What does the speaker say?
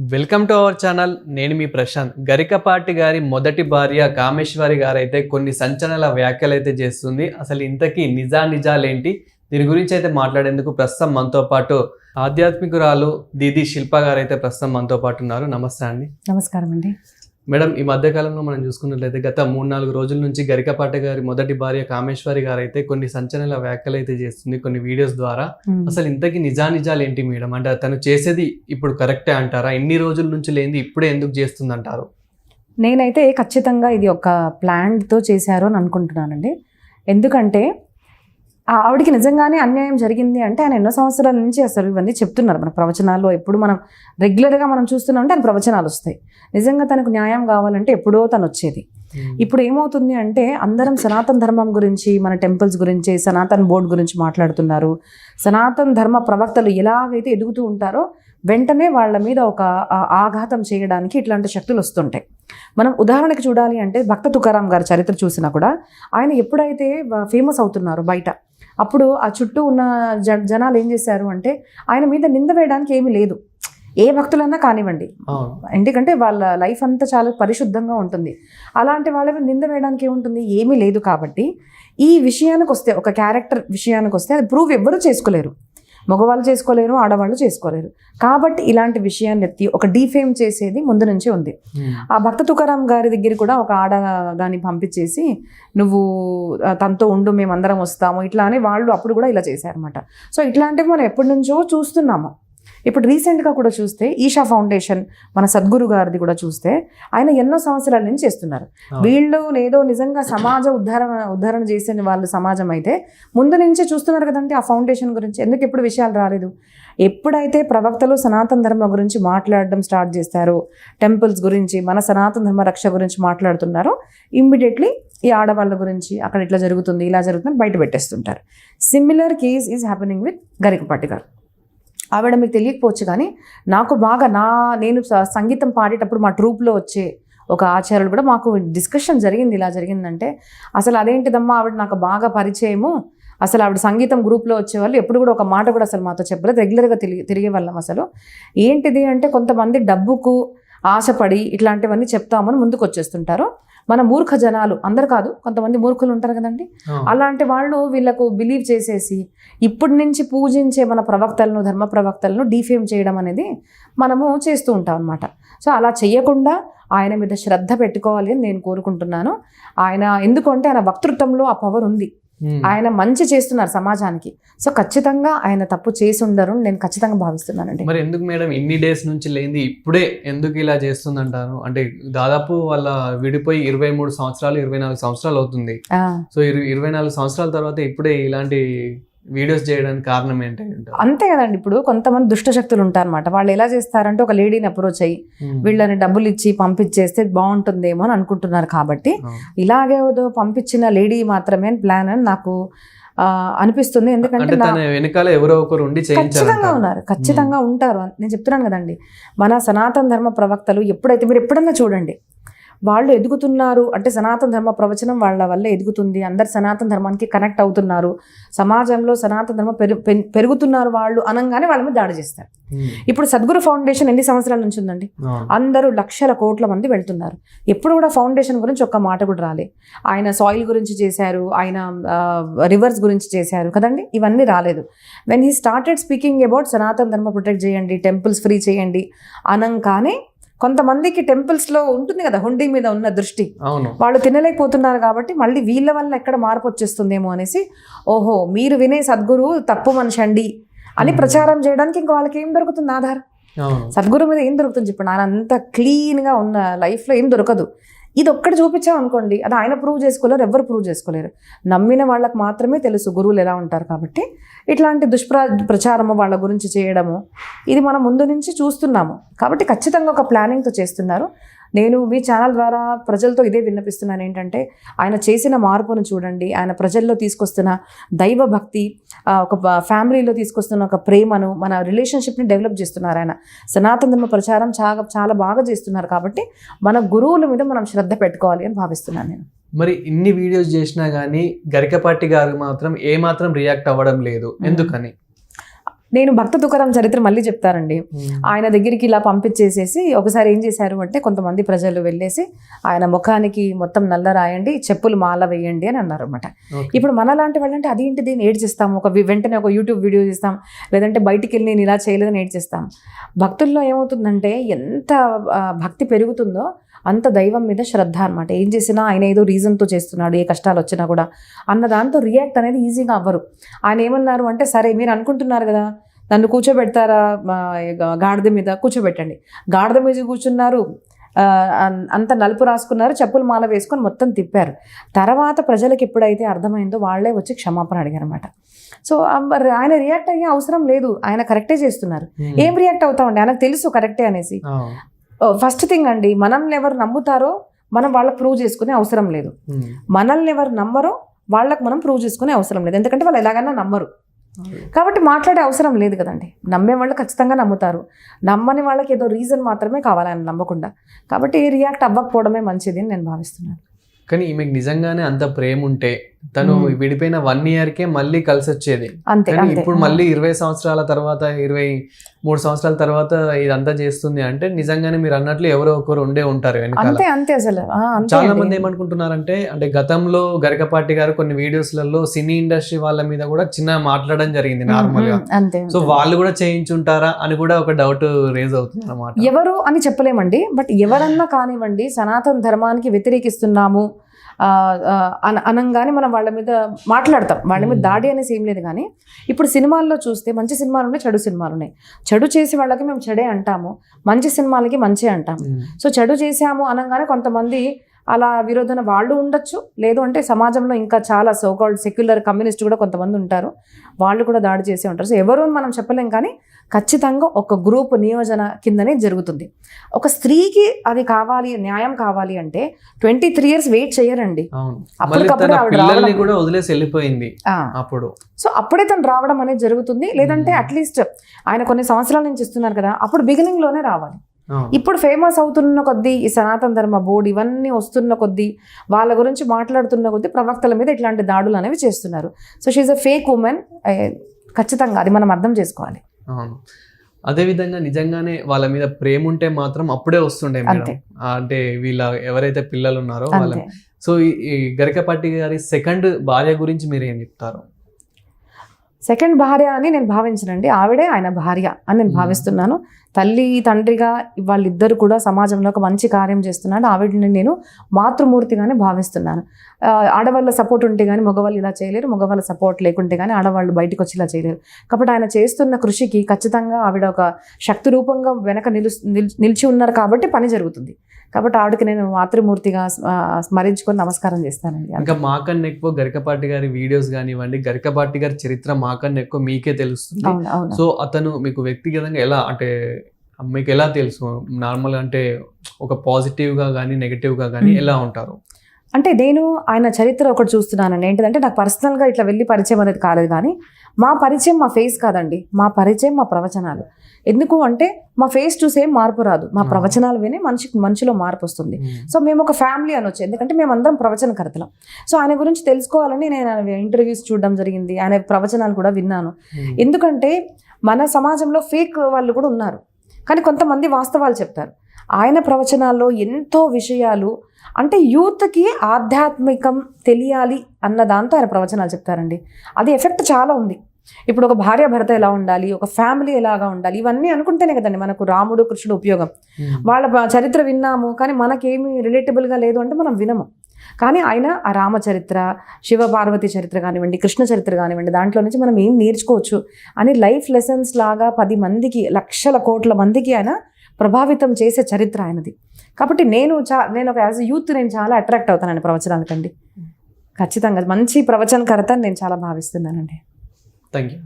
Welcome to our channel. నేను మీ ప్రశాంత్. గరికపాటి గారి మొదటి భార్య కామేశ్వరి గారైతే కొన్ని సంచలన వ్యాఖ్యలు అయితే చేస్తుంది. అసలు ఇంతకీ నిజా నిజాలేంటి దీని గురించి అయితే మాట్లాడేందుకు ప్రస్తుతం మనతో పాటు ఆధ్యాత్మికురాలు దీది శిల్ప గారు అయితే ప్రస్తుతం మనతో పాటు ఉన్నారు. నమస్తే అండి. నమస్కారం అండి. మేడం ఈ మధ్య కాలంలో మనం చూసుకున్నట్లయితే గత మూడు నాలుగు రోజుల నుంచి గరికపాటి గారి మొదటి భార్య కామేశ్వరి గారు అయితే కొన్ని సంచలన వ్యాఖ్యలు అయితే చేస్తుంది కొన్ని వీడియోస్ ద్వారా. అసలు ఇంతకీ నిజా నిజాలు ఏంటి మేడం? అంటే తను చేసేది ఇప్పుడు కరెక్టే అంటారా? ఎన్ని రోజుల నుంచి లేనిది ఇప్పుడే ఎందుకు చేస్తుంది అంటారు నేనైతే ఖచ్చితంగా ఇది ఒక ప్లాన్తో చేశారు అని అనుకుంటున్నానండి. ఎందుకంటే ఆవిడకి నిజంగానే అన్యాయం జరిగింది అంటే ఆయన ఎన్నో సంవత్సరాల నుంచి అసలు ఇవన్నీ చెప్తున్నారు. మన ప్రవచనాల్లో ఎప్పుడు మనం రెగ్యులర్గా మనం చూస్తున్నామంటే ఆయన ప్రవచనాలు వస్తాయి. నిజంగా తనకు న్యాయం కావాలంటే ఎప్పుడో తను వచ్చేది. ఇప్పుడు ఏమవుతుంది అంటే అందరం సనాతన ధర్మం గురించి మన టెంపుల్స్ గురించి సనాతన్ బోర్డ్ గురించి మాట్లాడుతున్నారు. సనాతన ధర్మ ప్రవక్తలు ఎలాగైతే ఎదుగుతూ ఉంటారో వెంటనే వాళ్ళ మీద ఒక ఆఘాతం చేయడానికి ఇట్లాంటి శక్తులు వస్తుంటాయి. మనం ఉదాహరణకి చూడాలి అంటే భక్త తుకారాం గారి చరిత్ర చూసినా కూడా ఆయన ఎప్పుడైతే ఫేమస్ అవుతున్నారు బయట అప్పుడు ఆ చుట్టూ ఉన్న జ జనాలు ఏం చేశారు అంటే ఆయన మీద నింద వేయడానికి ఏమీ లేదు. ఏ భక్తులన్నా కానివ్వండి. ఎందుకంటే వాళ్ళ లైఫ్ అంతా చాలా పరిశుద్ధంగా ఉంటుంది. అలాంటి వాళ్ళ మీద నింద వేయడానికి ఏముంటుంది? ఏమీ లేదు కాబట్టి ఈ విషయానికి వస్తే ఒక క్యారెక్టర్ విషయానికి వస్తే అది ప్రూవ్ ఎవ్వరూ చేసుకోలేరు. మగవాళ్ళు చేసుకోలేరు ఆడవాళ్ళు చేసుకోలేరు. కాబట్టి ఇలాంటి విషయాన్ని ఎత్తి ఒక డీఫేమ్ చేసేది ముందు నుంచే ఉంది. ఆ భక్త తుకారాం గారి దగ్గర కూడా ఒక ఆడగాని పంపించేసి నువ్వు తనతో ఉండు మేమందరం వస్తాము. ఇట్లా అని వాళ్ళు అప్పుడు కూడా ఇలా చేశారన్నమాట. సో ఇట్లాంటివి మనం ఎప్పటి నుంచో చూస్తున్నాము. ఇప్పుడు రీసెంట్గా కూడా చూస్తే ఈషా ఫౌండేషన్ మన సద్గురు గారిది కూడా చూస్తే ఆయన ఎన్నో సంవత్సరాల నుంచి చేస్తున్నారు. వీళ్ళు ఏదో నిజంగా సమాజ ఉద్ధరణ ఉద్ధరణ చేసిన వాళ్ళు సమాజం అయితే ముందు నుంచే చూస్తున్నారు కదండి ఆ ఫౌండేషన్ గురించి. ఎందుకు ఎప్పుడు విషయాలు రాలేదు? ఎప్పుడైతే ప్రవక్తలు సనాతన ధర్మ గురించి మాట్లాడడం స్టార్ట్ చేస్తారో టెంపుల్స్ గురించి మన సనాతన ధర్మ రక్ష గురించి మాట్లాడుతున్నారో ఇమ్మీడియట్లీ ఈ ఆడవాళ్ళ గురించి అక్కడ ఇట్లా జరుగుతుంది ఇలా జరుగుతుంది బయట పెట్టేస్తుంటారు. Similar case is happening with Garikapati garu. ఆవిడ మీకు తెలియకపోవచ్చు కానీ నాకు బాగా నా నేను స- సంగీతం పాడేటప్పుడు మా ట్రూప్లో వచ్చే ఒక ఆచార్యులు కూడా మాకు డిస్కషన్ జరిగింది. ఇలా జరిగిందంటే అసలు అదేంటిదమ్మా ఆవిడ నాకు బాగా పరిచయము. అసలు ఆవిడ సంగీతం గ్రూప్లో వచ్చేవాళ్ళు ఎప్పుడు కూడా ఒక మాట కూడా అసలు మాతో చెప్పలేదు. రెగ్యులర్గా తిరిగి తిరిగే వాళ్ళం అసలు. ఏంటిది అంటే కొంతమంది డబ్బుకు ఆశపడి ఇట్లాంటివన్నీ చెప్తామని ముందుకు వచ్చేస్తుంటారు మన మూర్ఖ జనాలు అందరు కాదు కొంతమంది మూర్ఖులు ఉంటారు కదండి. అలాంటి వాళ్ళు వీళ్ళకు బిలీవ్ చేసేసి ఇప్పటి నుంచి పూజించే మన ప్రవక్తలను ధర్మ ప్రవక్తలను డీఫేమ్ చేయడం అనేది మనము చేస్తూ ఉంటాం అనమాట సో అలా చేయకుండా ఆయన మీద శ్రద్ధ పెట్టుకోవాలి అని నేను కోరుకుంటున్నాను ఆయన ఎందుకంటే ఆయన వక్తృత్వంలో ఆ పవర్ ఉంది. ఆయన మంచి చేస్తున్నారు సమాజానికి. సో ఖచ్చితంగా ఆయన తప్పు చేసి ఉండరు అని నేను ఖచ్చితంగా భావిస్తున్నానండి. మరి ఎందుకు మేడం ఇన్ని డేస్ నుంచి లేనిది ఇప్పుడే ఎందుకు ఇలా చేస్తుందంటారు? అంటే దాదాపు వాళ్ళ విడిపోయి ఇరవై మూడు సంవత్సరాలు ఇరవై నాలుగు సంవత్సరాలు అవుతుంది. సో ఇరు- ఇరవై నాలుగు సంవత్సరాల తర్వాత ఇప్పుడే ఇలాంటి వీడియోస్ చేయడానికి కారణం ఏంటి అంటారు? అంతే కదండి. ఇప్పుడు కొంతమంది దుష్ట శక్తులు ఉంటారన్నమాట. వాళ్ళు ఎలా చేస్తారంటే ఒక లేడీని అప్రోచ్ అయ్యి మ్మ్. వీళ్ళని డబ్బులు ఇచ్చి పంపించేస్తే బాగుంటుందేమో అని అనుకుంటున్నారు కాబట్టి అవును. ఇలాగే పంపించిన లేడీ మాత్రమే ప్లాన్ అని నాకు అనిపిస్తుంది. ఎందుకంటే వెనకాల ఎవరో ఒకరు ఉండి ఖచ్చితంగా ఉన్నారు. ఖచ్చితంగా ఉంటారు. నేను చెప్తున్నాను కదండి. మన సనాతన ధర్మ ప్రవక్తలు ఎప్పుడైతే మీరు ఎప్పుడన్నా చూడండి. వాళ్ళు ఎదుగుతున్నారు. అంటే సనాతన ధర్మ ప్రవచనం వాళ్ళ వల్ల ఎదుగుతుంది. అందరు సనాతన ధర్మానికి కనెక్ట్ అవుతున్నారు. సమాజంలో సనాతన ధర్మ పెరుగుతున్నారు వాళ్ళు అనగానే వాళ్ళ మీద దాడి చేస్తారు. ఇప్పుడు సద్గురు ఫౌండేషన్ ఎన్ని సంవత్సరాల నుంచి ఉందండి? అందరూ లక్షల కోట్ల మంది వెళ్తున్నారు. ఎప్పుడు కూడా ఫౌండేషన్ గురించి ఒక్క మాట కూడా రాలే. ఆయన సాయిల్ గురించి చేశారు. ఆయన రివర్స్ గురించి చేశారు కదండి? ఇవన్నీ రాలేదు. When he started speaking about Sanatana Dharma protect చేయండి టెంపుల్స్ ఫ్రీ చేయండి అనంగానే కొంతమందికి టెంపుల్స్లో ఉంటుంది కదా హుండీ మీద ఉన్న దృష్టి. వాళ్ళు తినలేకపోతున్నారు కాబట్టి మళ్ళీ వీళ్ళ వల్ల ఎక్కడ మార్పు వచ్చేస్తుందేమో అనేసి ఓహో మీరు వినే సద్గురు తప్పు మనిషి అండి అని ప్రచారం చేయడానికి ఇంకా వాళ్ళకి ఏం దొరుకుతుంది ఆధారం? సద్గురు మీద ఏం దొరుకుతుంది? చెప్పండి ఆయన అంత క్లీన్గా ఉన్న లైఫ్లో ఏం దొరకదు. ఇది ఒక్కటి చూపించాం అనుకోండి అది ఆయన ప్రూవ్ చేసుకోలేరు ఎవరు ప్రూవ్ చేసుకోలేరు. నమ్మిన వాళ్ళకి మాత్రమే తెలుసు గురువులు ఎలా ఉంటారు కాబట్టి. ఇట్లాంటి దుష్ప్ర ప్రచారము వాళ్ళ గురించి చేయడము ఇది మనం ముందు నుంచి చూస్తున్నాము. కాబట్టి ఖచ్చితంగా ఒక ప్లానింగ్తో చేస్తున్నారు. నేను మీ ఛానల్ ద్వారా ప్రజలతో ఇదే విన్నపిస్తున్నాను ఏంటంటే ఆయన చేసిన మార్పును చూడండి. ఆయన ప్రజల్లో తీసుకొస్తున్న దైవ భక్తి ఒక ఫ్యామిలీలో తీసుకొస్తున్న ఒక ప్రేమను మన రిలేషన్షిప్ని డెవలప్ చేస్తున్నారు ఆయన. సనాతన ధర్మ ప్రచారం చాలా చాలా బాగా చేస్తున్నారు కాబట్టి మన గురువుల మీద మనం శ్రద్ధ పెట్టుకోవాలి అని భావిస్తున్నాను నేను. మరి ఇన్ని వీడియోస్ చేసినా గానీ గరికపాటి గారు మాత్రం ఏ మాత్రం రియాక్ట్ అవ్వడం లేదు. ఎందుకని? నేను భక్త తుకారాం చరిత్ర మళ్ళీ చెప్తారండి ఆయన దగ్గరికి ఇలా పంపించేసేసి ఒకసారి ఏం చేశారు అంటే కొంతమంది ప్రజలు వెళ్ళేసి ఆయన ముఖానికి మొత్తం నల్ల రాయండి చెప్పులు మాల వేయండి అని అన్నారు అనమాట. ఇప్పుడు మనలాంటి వాళ్ళంటే అదేంటి దీన్ని ఏడ్ చేస్తాం ఒక వెంటనే ఒక యూట్యూబ్ వీడియో చేస్తాం. లేదంటే బయటికి వెళ్ళి నేను ఇలా చేయలేదని ఏడ్ చేస్తాం భక్తుల్లో ఏమవుతుందంటే ఎంత భక్తి పెరుగుతుందో అంత దైవం మీద శ్రద్ధ అనమాట ఏం చేసినా ఆయన ఏదో రీజన్తో చేస్తున్నాడు ఏ కష్టాలు వచ్చినా కూడా. అన్న దాంతో రియాక్ట్ అనేది ఈజీగా అవ్వరు. ఆయన ఏమన్నారు అంటే సరే మీరు అనుకుంటున్నారు కదా నన్ను కూర్చోబెడతారా గాడిద మీద? కూర్చోబెట్టండి. గాడిద మీద కూర్చున్నారు అంత నలుపు రాసుకున్నారు చెప్పులు మాల వేసుకొని మొత్తం తిప్పారు. తర్వాత ప్రజలకు ఎప్పుడైతే అర్థమైందో వాళ్ళే వచ్చి క్షమాపణ అడిగారు అనమాట సో ఆయన రియాక్ట్ అయ్యే అవసరం లేదు. ఆయన కరెక్టే చేస్తున్నారు. ఏం రియాక్ట్ అవుతామండి? ఆయనకు తెలుసు కరెక్టే అనేసి. ఫస్ట్ థింగ్ అండి మనల్ని ఎవరు నమ్ముతారో మనం వాళ్ళకి ప్రూవ్ చేసుకునే అవసరం లేదు. Hmm. మనల్ని ఎవరు నమ్మరో వాళ్ళకి మనం ప్రూవ్ చేసుకునే అవసరం లేదు. ఎందుకంటే వాళ్ళు ఎలాగైనా నమ్మరు. కాబట్టి మాట్లాడే అవసరం లేదు కదండి. నమ్మే వాళ్ళు ఖచ్చితంగా నమ్ముతారు. నమ్మని వాళ్ళకి ఏదో రీజన్ మాత్రమే కావాలి ఆయన నమ్మకుండా. కాబట్టి రియాక్ట్ అవ్వకపోవడమే మంచిది అని నేను భావిస్తున్నాను. కానీ ఈమెకు నిజంగానే అంత ప్రేమ ఉంటే తను. విడిపోయిన వన్ ఇయర్ కే మళ్ళీ కలిసి వచ్చేది కానీ ఇప్పుడు మళ్ళీ ఇరవై సంవత్సరాల తర్వాత ఇరవై మూడు సంవత్సరాల తర్వాత ఇదంతా చేస్తుంది అంటే నిజంగానే మీరు అన్నట్లు ఎవరో ఒకరు ఉండే ఉంటారు అంతే అంతే అసలు. చాలా. మంది ఏమనుకుంటున్నారంటే అంటే గతంలో గరికపాటి గారు కొన్ని వీడియోస్లలో సినీ ఇండస్ట్రీ వాళ్ళ మీద కూడా చిన్న మాట్లాడడం జరిగింది నార్మల్గా. సో. వాళ్ళు కూడా చేయించుంటారా అని కూడా ఒక డౌట్ రేజ్ అవుతుంది అనమాట ఎవరు అని చెప్పలేమండి బట్ ఎవరన్నా కానివ్వండి సనాతన ధర్మానికి వ్యతిరేకిస్తున్నాము అనంగానే మనం వాళ్ళ మీద మాట్లాడతాం. వాళ్ళ మీద. దాడి అనేసి ఏం లేదు కానీ ఇప్పుడు సినిమాల్లో చూస్తే మంచి సినిమాలు ఉన్నాయి చెడు సినిమాలు ఉన్నాయి. చెడు చేసే వాళ్ళకి మేము చెడే అంటాము మంచి సినిమాలకి మంచి అంటాము. సో చెడు చేశాము అనగానే కొంతమంది అలా విరోధన వాళ్ళు ఉండొచ్చు. లేదు అంటే సమాజంలో ఇంకా చాలా సోకాల్డ్ సెక్యులర్ కమ్యూనిస్ట్ కూడా కొంతమంది ఉంటారు. వాళ్ళు కూడా దాడి చేసే ఉంటారు. సో ఎవరు మనం చెప్పలేం కానీ ఖచ్చితంగా ఒక గ్రూప్ నియోజన కిందనే జరుగుతుంది. ఒక స్త్రీకి అది కావాలి న్యాయం కావాలి అంటే ట్వంటీ త్రీ ఇయర్స్ వెయిట్ చేయరండి అప్పటికప్పుడు కూడా వదిలేసి వెళ్ళిపోయింది అప్పుడు. సో అప్పుడే తను రావడం అనేది జరుగుతుంది. లేదంటే. అట్లీస్ట్ ఆయన కొన్ని సంవత్సరాల నుంచి ఇస్తున్నారు కదా. అప్పుడు బిగినింగ్లోనే రావాలి. ఇప్పుడు ఫేమస్ అవుతున్న కొద్దీ ఈ సనాతన ధర్మ బోర్డు ఇవన్నీ వస్తున్న కొద్దీ వాళ్ళ గురించి మాట్లాడుతున్న కొద్దీ ప్రవక్తల మీద ఇట్లాంటి దాడులు అనేవి చేస్తున్నారు. So she a fake women ఖచ్చితంగా అది మనం అర్థం చేసుకోవాలి. అవును. అదే విధంగా నిజంగానే వాళ్ళ మీద ప్రేమ ఉంటే మాత్రం అప్పుడే వస్తుండే అంటే వీళ్ళ ఎవరైతే పిల్లలు ఉన్నారో వాళ్ళ సో ఈ గరికపాటి గారి సెకండ్ భార్య గురించి మీరు ఏం చెప్తారు? సెకండ్ భార్య అని నేను భావించనండి. ఆవిడే ఆయన భార్య అని నేను. భావిస్తున్నాను. తల్లి తండ్రిగా వాళ్ళిద్దరు కూడా సమాజంలో ఒక మంచి కార్యం చేస్తున్నాడు. ఆవిడని నేను మాతృమూర్తిగానే భావిస్తున్నాను. ఆడవాళ్ళ సపోర్ట్ ఉంటే కానీ మగవాళ్ళు ఇలా చేయలేరు. మగవాళ్ళ సపోర్ట్ లేకుంటే కానీ ఆడవాళ్ళు బయటకు వచ్చి ఇలా చేయలేరు. కాబట్టి ఆయన చేస్తున్న కృషికి ఖచ్చితంగా ఆవిడ ఒక శక్తి రూపంగా వెనక నిలు నిల్- నిలిచి ఉన్నారు కాబట్టి పని జరుగుతుంది. కాబట్టి ఆవిడకి నేను మాతృమూర్తిగా స్మరించుకొని నమస్కారం చేస్తానండి. ఇంకా మాకన్నా ఎక్కువ గరికపాటి గారి వీడియోస్ కానివ్వండి గరికపాటి గారి చరిత్ర మాకన్నా ఎక్కువ మీకే తెలుస్తుంది. సో అతను మీకు వ్యక్తిగతంగా ఎలా అంటే మీకు ఎలా తెలుసు? నార్మల్ అంటే ఒక పాజిటివ్గా కానీ నెగటివ్గా కానీ. ఎలా ఉంటారు? అంటే నేను ఆయన చరిత్ర ఒకటి చూస్తున్నానండి. ఏంటిదంటే నాకు పర్సనల్గా ఇట్లా వెళ్ళి పరిచయం అనేది కాలేదు కానీ మా పరిచయం మా ఫేస్ కాదండి. మా పరిచయం మా ప్రవచనాలు. ఎందుకు అంటే మా ఫేస్ చూసే మార్పు రాదు. మా. ప్రవచనాలు విని మనిషికి మనిషిలో మార్పు వస్తుంది. సో మేము ఒక ఫ్యామిలీ అనొచ్చు ఎందుకంటే మేమందరం ప్రవచనకర్తలం. సో ఆయన గురించి తెలుసుకోవాలని నేను ఇంటర్వ్యూస్ చూడడం జరిగింది. ఆయన ప్రవచనాలు కూడా విన్నాను. ఎందుకంటే మన సమాజంలో ఫేక్ వాళ్ళు కూడా ఉన్నారు. కానీ కొంతమంది వాస్తవాలు చెప్తారు. ఆయన ప్రవచనాల్లో ఎంతో విషయాలు అంటే యూత్కి ఆధ్యాత్మికం తెలియాలి అన్న దాంతో ఆయన ప్రవచనాలు చెప్తారండి. అది ఎఫెక్ట్ చాలా ఉంది. ఇప్పుడు ఒక భార్య భర్త ఎలా ఉండాలి ఒక ఫ్యామిలీ ఎలాగా ఉండాలి ఇవన్నీ అనుకుంటేనే కదండి మనకు రాముడు కృష్ణుడు ఉపయోగం. వాళ్ళ చరిత్ర విన్నాము కానీ మనకేమి రిలేటబుల్గా లేదు అంటే మనం వినము. కానీ ఆయన ఆ రామచరిత్ర శివ పార్వతి చరిత్ర కానివ్వండి కృష్ణ చరిత్ర కానివ్వండి దాంట్లో నుంచి మనం ఏం నేర్చుకోవచ్చు అని లైఫ్ లెసన్స్ లాగా పది మందికి లక్షల కోట్ల మందికి ఆయన ప్రభావితం చేసే చరిత్ర ఆయనది. కాబట్టి నేను చా నేను ఒక యాజ్ యూత్ నేను చాలా అట్రాక్ట్ అవుతానండి ప్రవచనాలకండి ఖచ్చితంగా మంచి ప్రవచనకర్త అని నేను చాలా భావిస్తున్నానండి. Thank you